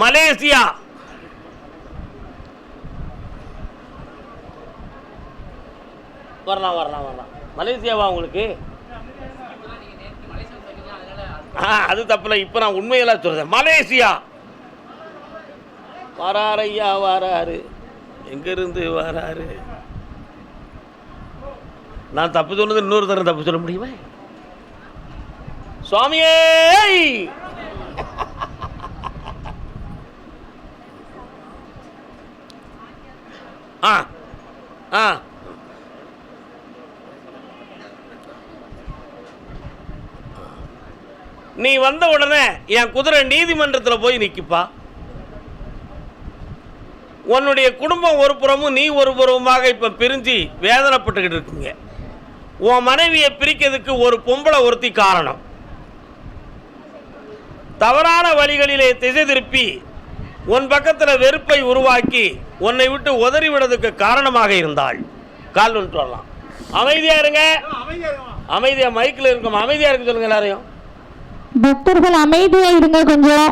Malaysia. வரலாம் வரலாம் வரலாம். மலேசியாவா உங்களுக்கு? ஆ அது தப்பில்ல இப்போ நான் உண்மையெல்லாம் சொல்கிறேன் மலேசியா. வராரையா வராரு எங்கேருந்து வராரு நான் தப்பு சொன்னது இன்னொரு தரம் தப்பு சொல்ல முடியுமா? சுவாமியே! ஆ ஆ. நீ வந்த உடனே என் குதிரை நீதிமன்றத்தில் போய் நிற்கிப்பா உன்னுடைய குடும்பம் ஒரு புறமும் நீ ஒரு புறமுமாக இப்போ பிரிஞ்சு வேதனைப்பட்டுக்கிட்டு இருக்குங்க. உன் மனைவியை பிரிக்கிறதுக்கு ஒரு பொம்பளை ஒருத்தி காரணம். தவறான வழிகளிலே திசை திருப்பி உன் பக்கத்தில் வெறுப்பை உருவாக்கி உன்னை விட்டு உதறி விடுறதுக்கு காரணமாக இருந்தாள். கால் வரலாம். அமைதியா இருங்க. அமைதியா மைக்கில் இருக்கும் அமைதியா இருக்க சொல்லுங்க எல்லாரையும். பக்தர்கள் அமைதியா இருங்க கொஞ்சம்.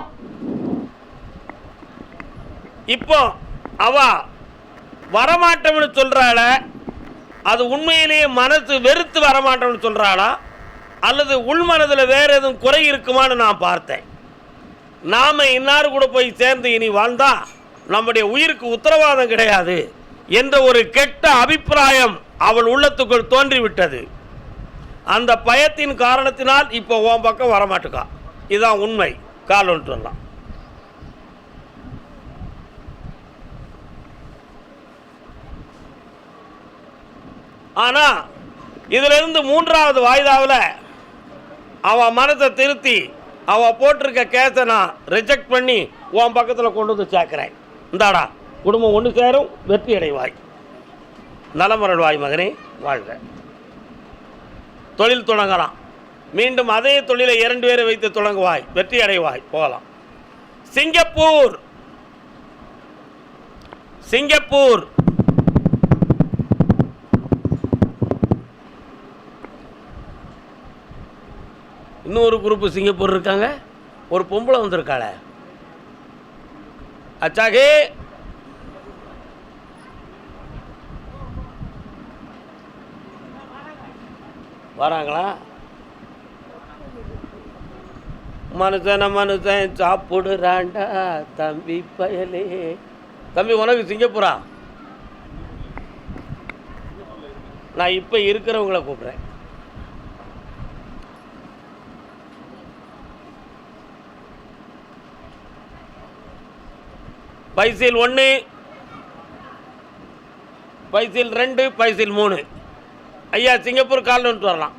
இப்போ அவ வரமாட்டோம்னு சொல்றாள அது உண்மையிலேயே மனசு வெறுத்து வரமாட்டோம்னு சொல்றாளா அல்லது உள்மனதில் வேற எதுவும் குறை இருக்குமான்னு நான் பார்த்தேன். நாம் இன்னார் கூட போய் சேர்ந்து இனி வாழ்ந்தா நம்முடைய உயிருக்கு உத்தரவாதம் கிடையாது என்ற ஒரு கெட்ட அபிப்பிராயம் அவள் உள்ளத்துக்குள் தோன்றிவிட்டது. அந்த பயத்தின் காரணத்தினால் இப்போ உன் பக்கம் வரமாட்டுக்கா. இதுதான் உண்மை. கால் ஆனால் சொல்லலாம் இதுல இருந்து மூன்றாவது வாய்தாவில் அவன் மனத்தை திருத்தி அவள் போட்டிருக்க கேஸை நான் ரிஜெக்ட் பண்ணி உன் பக்கத்தில் கொண்டு வந்து சேர்க்குறேன். இந்தாடா குடும்பம் ஒன்று சேரும் வெற்றி அடைவாய். நலமரல் வாய் மகனே வாழ்க. தொழில் தொடங்கலாம். மீண்டும் அதே தொழிலை இரண்டு பேரை வைத்து தொடங்குவாய் வெற்றி அடைவாய். போகலாம். சிங்கப்பூர்! சிங்கப்பூர்! இன்னொரு குரூப்பு சிங்கப்பூர் இருக்காங்க. ஒரு பொம்பளை வந்திருக்காள. அச்சாகே. வராங்களா? மனுஷன மனுஷன் சாப்பிடுறாண்டா தம்பி பயலே. தம்பி உனக்கு சிங்கப்பூரா? நான் இப்போ இருக்கிறவங்கள கூப்பிட்றேன். பைசில் ஒன்று பைசில் ரெண்டு பைசில் மூணு. ஐயா சிங்கப்பூர் காலில் வந்துட்டு வரலாம்.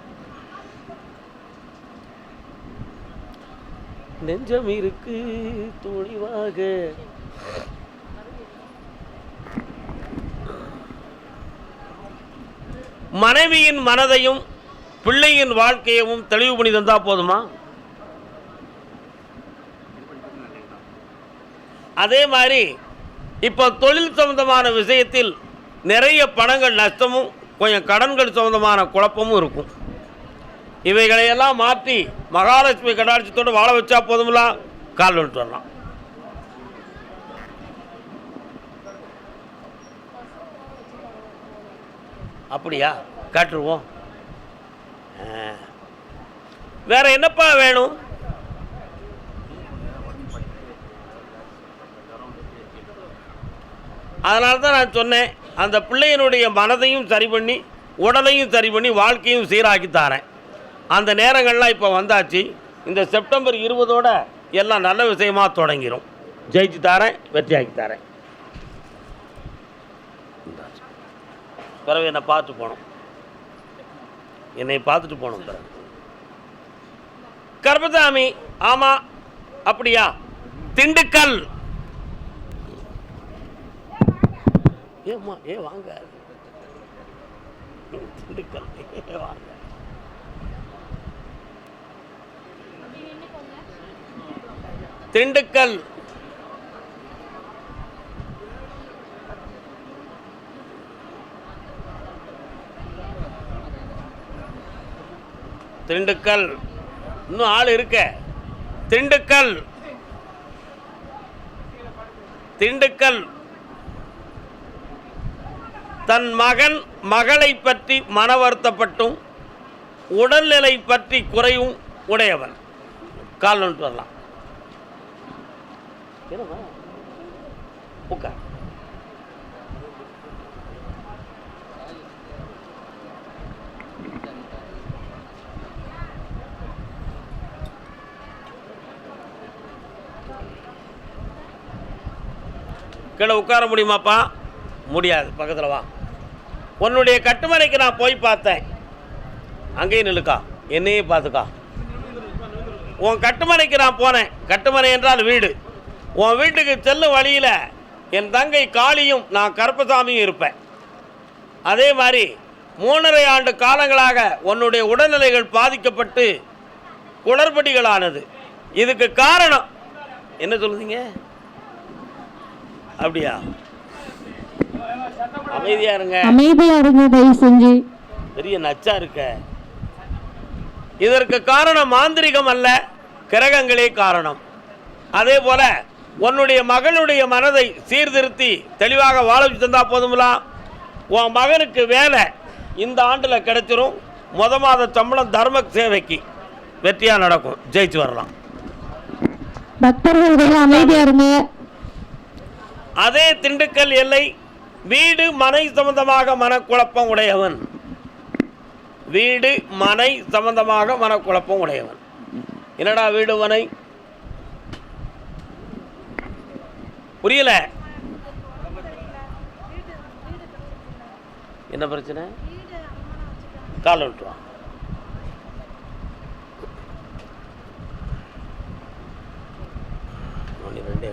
நெஞ்சம் இருக்கு துணிவாக மனைவியின் மனதையும் பிள்ளையின் வாழ்க்கையவும் தெளிவு பண்ணி தந்தா போதுமா? அதே மாதிரி இப்போ தொழில் சம்மந்தமான விஷயத்தில் நிறைய பணங்கள் நஷ்டமும் கொஞ்சம் கடன்கள் சம்மந்தமான குழப்பமும் இருக்கும். இவைகளையெல்லாம் மாற்றி மகாலட்சுமி கடாட்சியத்தோடு வாழ வச்சா போதுமில்லா கால் வந்துட்டு வரலாம். அப்படியா? காட்டுருவோம். வேறு என்னப்பா வேணும்? அதனால தான் நான் சொன்னேன் அந்த பிள்ளையினுடைய மனதையும் சரி பண்ணி உடலையும் சரி பண்ணி வாழ்க்கையும் சீராக்கி தாரேன். அந்த நேரங்கள்லாம் இப்போ வந்தாச்சு. இந்த செப்டம்பர் இருபதோட எல்லாம் நல்ல விஷயமா தொடங்கிரும். ஜெயிச்சு தாரேன் வெற்றியாக்கி தாரேன். பிறகு என்னை பார்த்து போகணும் என்னை பார்த்துட்டு போகணும் பிறகு. கர்பசாமி ஆமாம் அப்படியா? திண்டுக்கல். ஏம்மா ஏ வாங்க திண்டுக்கல் ஏ வாங்க? திண்டுக்கல். திண்டுக்கல். இன்னும் ஆள் இருக்க? திண்டுக்கல். திண்டுக்கல். தன் மகன் மகளை பற்றி மன வருத்தப்பட்டும் உடல்நிலை பற்றி குறையும் உடையவன். கால் நோட்டு வரலாம். உட்கார் கீழே உட்கார முடியுமாப்பா? முடியாது பக்கத்தில் வா. உன்னுடைய கட்டுமனைக்கு நான் போய் பார்த்தேன். அங்கேயும் நிலுக்கா என்னையே பார்த்துக்கா. உன் கட்டுமனைக்கு நான் போனேன். கட்டுமனை என்றால் வீடு. உன் வீட்டுக்கு செல்லும் வழியில் என் தங்கை காளியும் நான் கருப்பசாமியும் இருப்பேன். அதே மாதிரி மூணரை ஆண்டு காலங்களாக உன்னுடைய உடல்நிலைகள் பாதிக்கப்பட்டு குளறுபடிகளானது. இதுக்கு காரணம் என்ன சொல்லுதீங்க? அப்படியா? அமைதியா இருங்க. அமைதியா இருங்க தயவு செஞ்சு. பெரிய நச்சா இருக்க. இதற்கு காரணம் மாந்திரிகம் அல்ல கிரகங்களே காரணம். அதே போல உன்னுடைய மகனுடைய மனதை சீர்திருத்தி தெளிவாக வாழ தந்தா போதுங்களா உன் மகனுக்கு வேலை இந்த ஆண்டில் கிடைச்சிரும். முத மாத சம்பளம் தர்ம சேவைக்கு வெற்றியாக நடக்கும். ஜெயிச்சு வரலாம். பக்தர்கள் கொஞ்சம் அமைதியா இருங்க. அதே திண்டுக்கல் எல்லை வீடு மனை சம்பந்தமாக மனக்குழப்பம் உடையவன். வீடு மனை சம்பந்தமாக மனக்குழப்பம் உடையவன். என்னடா வீடு மனை? புரியல? என்ன பிரச்சனை? கால் விட்டுருவான் மணி ரெண்டே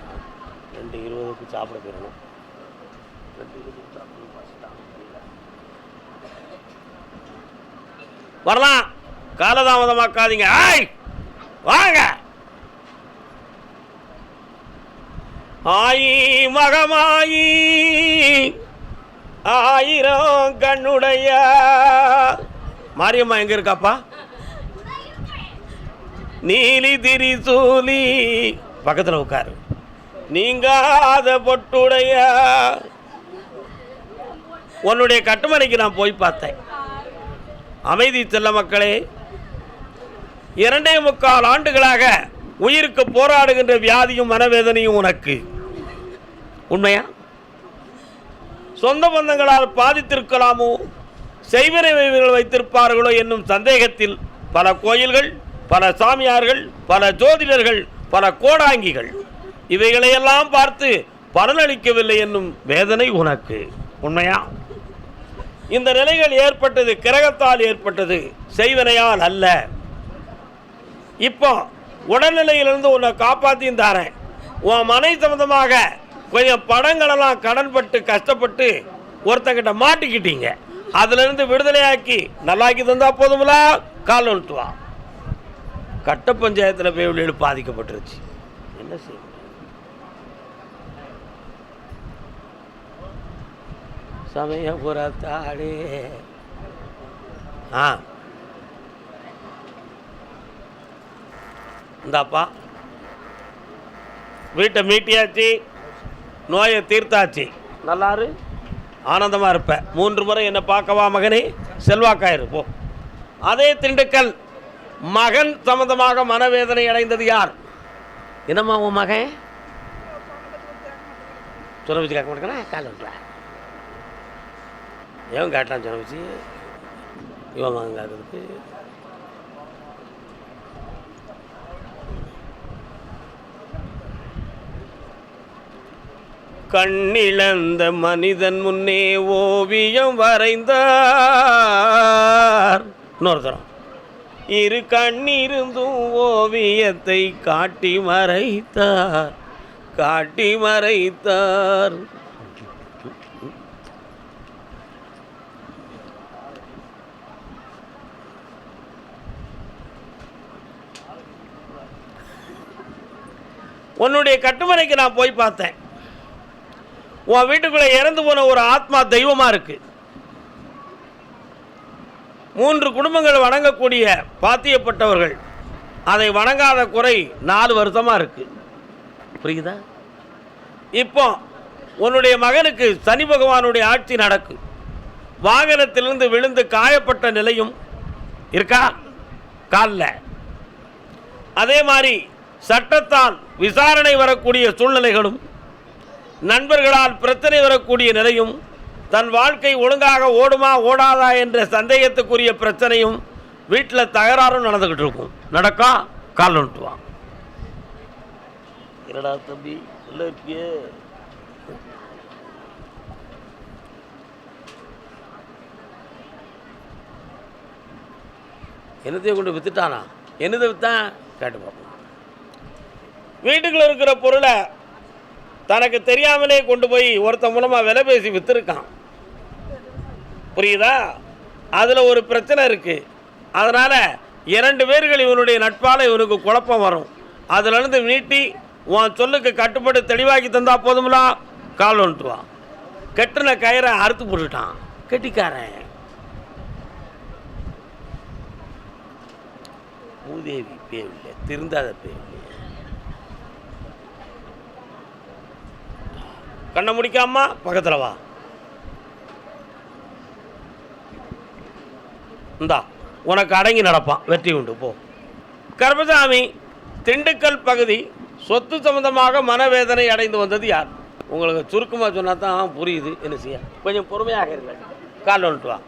ரெண்டு இருபதுக்கு சாப்பிட போயிடணும் ரெண்டு இருபதுக்கு சாப்பிடணும் பசிதான். வரலாம். காலதாமதமாக்காதீங்க. ஆய் வாங்க. ஆயி மகமாயி ஆயிரம் கண்ணுடைய. மாரியம்மா எங்க இருக்காப்பா? நீலி திரிசூலி பக்கத்தில் உட்காரு. நீங்காத பொட்டுடைய உன்னுடைய கட்டுமனைக்கு நான் போய் பார்த்தேன். அமைதி செல்ல மக்களே இரண்டே முக்கால் ஆண்டுகளாக உயிருக்கு போராடுகின்ற வியாதியும் மனவேதனையும் உனக்கு. உண்மையா? சொந்த பந்தங்களால் பாதித்திருக்கலாமோ? செய்வனை வைத்திருப்பார்களோ என்னும் சந்தேகத்தில் பல கோயில்கள் பல சாமியார்கள் பல ஜோதிடர்கள் பல கோடாங்கிகள். இவைகளையெல்லாம் பார்த்து பலனளிக்கவில்லை என்னும் வேதனை உனக்கு. உண்மையா? இந்த நிலைகள் ஏற்பட்டது கிரகத்தால் ஏற்பட்டது. செய்வனையால் அல்ல. இப்போ உடல்நிலையிலிருந்து உன்னை காப்பாற்றியும் தாரேன் உன் மனை சம்மந்தமாக கொஞ்சம் படங்களெல்லாம் கடன்பட்டு கஷ்டப்பட்டு ஒருத்தங்கிட்ட மாட்டிக்கிட்டீங்க. அதுலேருந்து விடுதலையாக்கி நல்லாக்கி தந்தால் போதுங்களா கால் வந்துட்டு கட்ட பஞ்சாயத்தில் போய் உள்ளே பாதிக்கப்பட்டுருச்சு. என்ன செய்யும் சமயபுரத்தாடே ஆ. இந்தாப்பா. வீட்டை மீட்டியாச்சு நோயை தீர்த்தாச்சு. நல்லாரு? ஆனந்தமாக இருப்பேன் மூன்று முறை என்னை பார்க்கவா மகனே? செல்வாக்காயிரு போ. அதே திண்டுக்கல். மகன் சம்பந்தமாக மனவேதனை அடைந்தது யார்? என்னம்மா உன் மகன்? சொல்ல வச்சு கேட்க மாட்டேங்கிறேன் கால் விட்டுறேன் ஏன் கேட்டான் சொல்ல வச்சு இவன் கண்ணிழந்த மனிதன் முன்னே ஓவியம் வரைந்தார். இன்னொருத்தரம் இரு கண்ணிருந்தும் ஓவியத்தை காட்டி மறைத்தார். காட்டி மறைத்தார். உன்னுடைய கட்டுமனைக்கு நான் போய் பார்த்தேன். உன் வீட்டுக்குள்ளே இறந்து போன ஒரு ஆத்மா தெய்வமாக இருக்குது மூன்று குடும்பங்கள் வணங்கக்கூடிய பாத்தியப்பட்டவர்கள். அதை வணங்காத குறை நாலு வருஷமாக இருக்குது புரியுதா? இப்போ உன்னுடைய மகனுக்கு சனி பகவானுடைய ஆட்சி நடக்கு. வாகனத்திலிருந்து விழுந்து காயப்பட்ட நிலையும் இருக்கா? காலில். அதே மாதிரி சட்டத்தால் விசாரணை வரக்கூடிய சூழ்நிலைகளும் நண்பர்களால் பிரச்சனை வரக்கூடிய நிலையும் தன் வாழ்க்கை ஒழுங்காக ஓடுமா ஓடாதா என்ற சந்தேகத்துக்குரிய பிரச்சனையும் வீட்டில் தகராறும் நடந்துக்கிட்டு இருக்கும். நடக்கா? கால் நோட்டுவான் என்னடா தம்பி உள்ள இருக்கியே? என்னத்தையும் கொண்டு வித்துட்டானா? என்னதை வித்தான்? கேட்டு பார்ப்போம். வீட்டுக்குள்ள இருக்கிற பொருளை தனக்கு தெரியாமலே கொண்டு போய் ஒருத்தன் மூலமாக விலை பேசி விற்றுருக்கான் புரியுதா? அதில் ஒரு பிரச்சனை இருக்குது அதனால் இரண்டு பேர்கள் இவனுடைய நட்பால் இவனுக்கு குழப்பம் வரும். அதிலிருந்து நீட்டி உன் சொல்லுக்கு கட்டுப்பட்டு தெளிவாக்கி தந்தால் போதுமெல்லாம் கால் வந்துட்டுவான் கெட்டின கயிறை அறுத்து போட்டுட்டான். கெட்டிக்காரன். பூதேவி பேவில்லை திருந்தாத பேவில்லை கண்ணை முடிக்காம பக்கத்தில் வா. இந்தா உனக்கு அடங்கி நடப்பான். வெற்றி உண்டு போ. கர்மசாமி திண்டுக்கல் பகுதி சொத்து சம்பந்தமாக மனவேதனை அடைந்து வந்தது யார்? உங்களுக்கு சுருக்கமாக சொன்னா தான் புரியுது என்ன செய்ய? கொஞ்சம் பொறுமையாக இருங்க. கால் வந்துட்டு வா.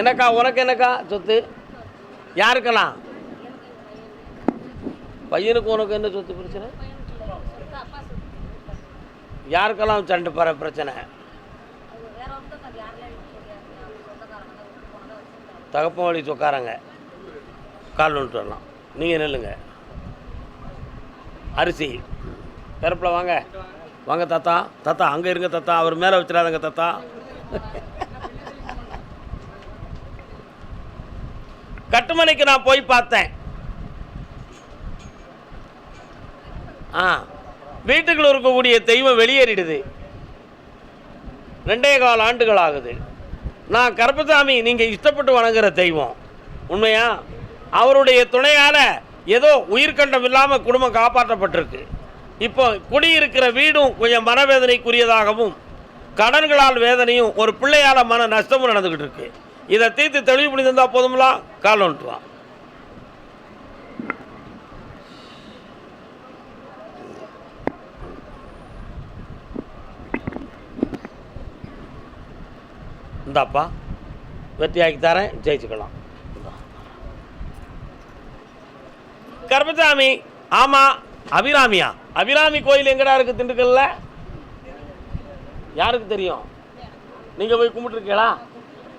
என்னக்கா உனக்கு என்னக்கா சொத்து? யாருக்கெல்லாம்? பையனுக்கு உனக்கு என்ன சொத்து பிரச்சனை? யாருக்கெல்லாம் சண்டை போகிற பிரச்சனை? தகப்பன் வழி சொக்காரங்க. கால் வந்துட்டு வரலாம். நீங்கள் நில்லுங்க. அரிசி. பிறப்பில் வாங்க. வாங்க தாத்தா. தாத்தா அங்கே இருங்க தாத்தா. அவர் மேலே வச்சிடாதங்க தாத்தா. கட்டுமனைக்கு நான் போய் பார்த்தேன். ஆ. வீட்டுக்குள்ள இருக்கக்கூடிய தெய்வம் வெளியேறிடுது. ரெண்டே கால் ஆண்டுகள் ஆகுது நான் கருப்பசாமி நீங்கள் இஷ்டப்பட்டு வணங்குற தெய்வம். உண்மையா? அவருடைய துணையால் ஏதோ உயிர்கண்டம் இல்லாமல் குடும்பம் காப்பாற்றப்பட்டிருக்கு. இப்போ குடியிருக்கிற வீடும் கொஞ்சம் மனவேதனைக்குரியதாகவும் கடன்களால் வேதனையும் ஒரு பிள்ளையால் மன நஷ்டமும் நடந்துக்கிட்டு இருக்கு. இதை தீர்த்து தெளிவு பண்ணி தந்தால் போதுங்களா கால் ஒன்றுவான் இந்தாப்பா வெற்றியாக்கி தரேன் ஜெயிச்சுக்கலாம். கர்மசாமி ஆமா ஆமாம் அபிராமியா? அபிராமி கோயில் எங்கடா இருக்கு திண்டுக்கல்ல? யாருக்கு தெரியும்? நீங்கள் போய் கும்பிட்டுருக்கீங்களா?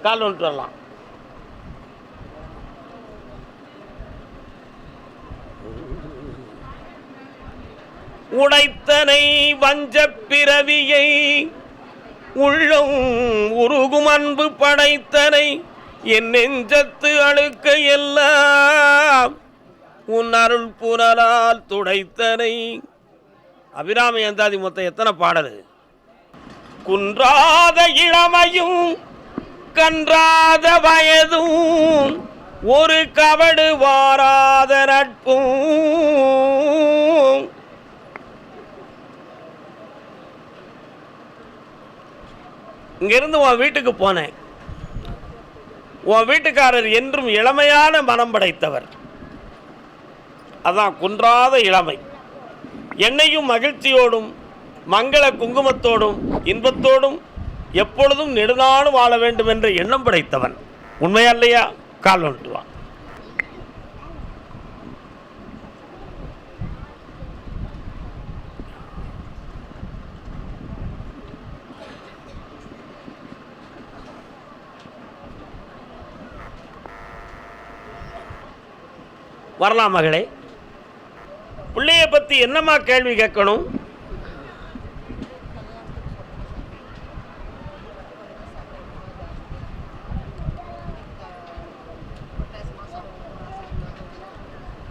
கால் வந்துட்டு வரலாம். உடைத்தனை வஞ்ச பிறவியை உள்ளம் உருகும் அன்பு படைத்தனை என் நெஞ்சத்து அழுக்க எல்லாம் உன் அருள் புனலால் துடைத்தனை. அபிராமி அந்தாதி மொத்தம் எத்தனை பாடல்? குன்றாத இளமையும் கன்றாத வயதும் ஒரு கவடு வாராத நட்பும். இங்கேருந்து உன் வீட்டுக்கு போனேன். உன் வீட்டுக்காரர் என்றும் இளமையான மனம் படைத்தவர். அதான் குன்றாத இளமை. என்னையும் மகிழ்ச்சியோடும் மங்கள குங்குமத்தோடும் இன்பத்தோடும் எப்பொழுதும் நெடுநாளும் வாழ வேண்டும் என்ற எண்ணம் படைத்தவன். உண்மையா இல்லையா? கால் வந்துட்டு வரலாம் மகளே. பிள்ளைய பற்றி என்னம்மா கேள்வி கேட்கணும்?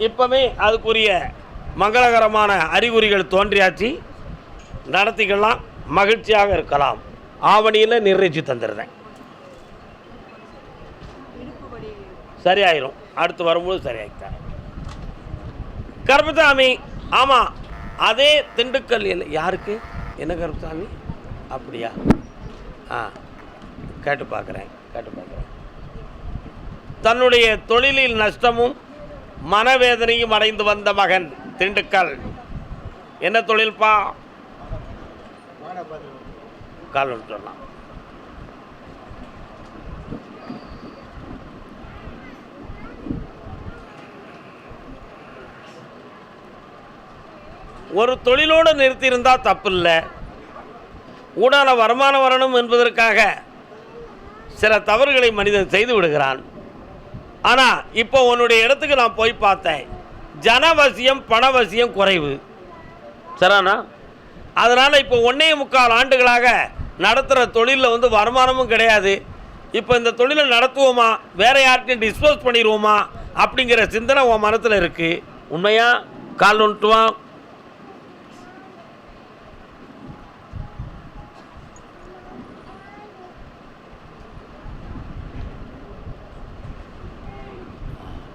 இப்போவே அதுக்குரிய மங்களகரமான அறிகுறிகள் தோன்றியாச்சு. நடத்திக்கலாம் மகிழ்ச்சியாக இருக்கலாம். ஆவணியில் நிறைவேற்றி தந்துடுறேன். சரியாயிரும். அடுத்து வரும்போது சரியாகித்தரேன் கருப்பசாமி ஆமாம் அதே திண்டுக்கல் இல்லை யாருக்கு? என்ன கருப்புசாமி? அப்படியா? ஆ கேட்டு பார்க்குறேன் கேட்டு பார்க்குறேன். தன்னுடைய தொழிலில் நஷ்டமும் மனவேதனையும் அடைந்து வந்த மகன் திண்டுக்கல். என்ன தொழில்ப்பா கால் சொன்னான் ஒரு தொழிலோடு நிறுத்தியிருந்தா தப்பில்லை. ஊடால வருமானம் வரணும் என்பதற்காக சில தவறுகளை மனிதன் செய்து விடுகிறான். ஆனால் இப்போ உன்னுடைய இடத்துக்கு நான் போய் பார்த்தேன். ஜனவசியம் பணவசியம் குறைவு. சரிண்ணா அதனால் இப்போ ஒன்றே முக்கால் ஆண்டுகளாக நடத்துகிற தொழிலில் வந்து வருமானமும் கிடையாது. இப்போ இந்த தொழிலை நடத்துவோமா? வேற யார்கிட்டையும் டிஸ்போஸ் பண்ணிடுவோமா? அப்படிங்கிற சிந்தனை உன் மனத்தில் இருக்குது உண்மையா? கால் ஒன்றுவான்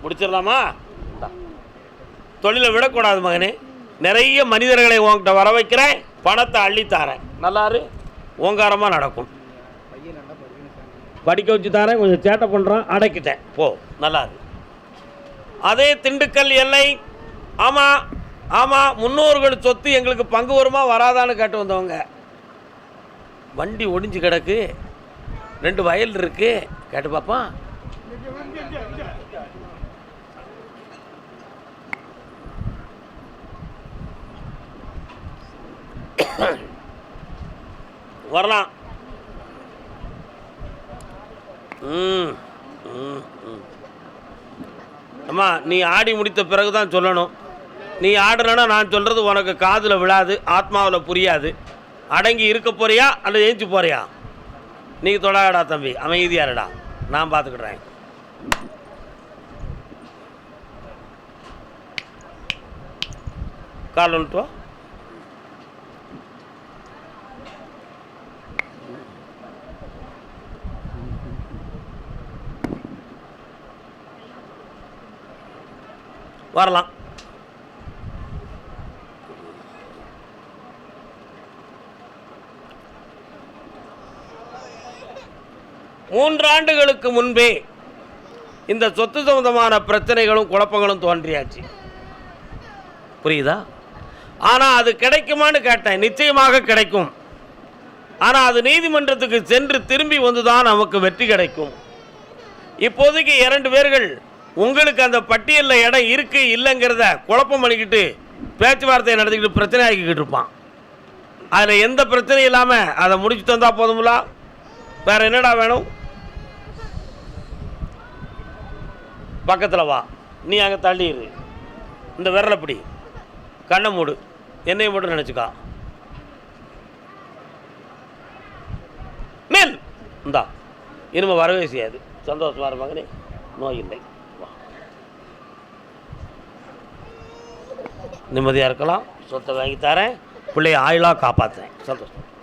முடிச்சிடலாமா? தொழிலை விடக்கூடாது மகனே. நிறைய மனிதர்களை உன்கிட்ட வர வைக்கிறேன் பணத்தை அள்ளித்தாரேன். நல்லாரு? ஓங்காரமாக நடக்கும். படிக்க வச்சு தாரேன் கொஞ்சம் சேட்டை பண்ணுறான் அடக்கிட்டேன். போ நல்லாரு. அதே திண்டுக்கல் எல்லை ஆமாம் ஆமாம் முன்னோர்கள் சொத்து எங்களுக்கு பங்கு வருமா வராதான்னு கேட்டு வந்தவங்க. வண்டி ஒடிஞ்சு கிடக்கு ரெண்டு வயல் இருக்குது கேட்டு பார்ப்பான் வரலாம். ம் அம்மா நீ ஆடி முடித்த பிறகு தான் சொல்லணும். நீ ஆடுறனா நான் சொல்கிறது உனக்கு காதில் விழாது ஆத்மாவில் புரியாது. அடங்கி இருக்க போறியா அல்லது ஏஞ்சி போறியா? நீ தொடாடா தம்பி அமைதியாருடா நான் பார்த்துக்கிடுறேன் கால் ஒன்று வரலாம். மூன்றாண்டுகளுக்கு முன்பே இந்த சொத்து சம்பந்தமான பிரச்சனைகளும் குழப்பங்களும் தோன்றியாச்சு. புரியுதா? ஆனால் அது கிடைக்குமான்னு கேட்டேன். நிச்சயமாக கிடைக்கும். ஆனால் அது நீதிமன்றத்துக்கு சென்று திரும்பி வந்துதான் நமக்கு வெற்றி கிடைக்கும். இப்போதைக்கு இரண்டு பேர்கள் உங்களுக்கு அந்த பட்டியலில் இடம் இருக்குது இல்லைங்கிறத குழப்பம் பண்ணிக்கிட்டு பேச்சுவார்த்தையை நடத்திக்கிட்டு பிரச்சனை ஆக்கிக்கிட்டு இருப்பான். அதில் எந்த பிரச்சனையும் இல்லாமல் அதை முடிச்சு தந்தால் போதுங்களா வேற என்னடா வேணும்? பக்கத்தில் வா. நீ அங்கே தள்ளிடு இந்த விரலை பிடி. கண்ணை மூடு. என்னையும் மட்டும் நினச்சிக்கா. மேல். இந்தா. இனிமே வரவே செய்யாது. சந்தோஷமா இருப்பாங்க நோய் இல்லை வா நிம்மதியாக இருக்கலாம். சொத்தை வாங்கி தரேன். பிள்ளைய ஆயுளாக காப்பாற்றுறேன் சந்தோஷம்.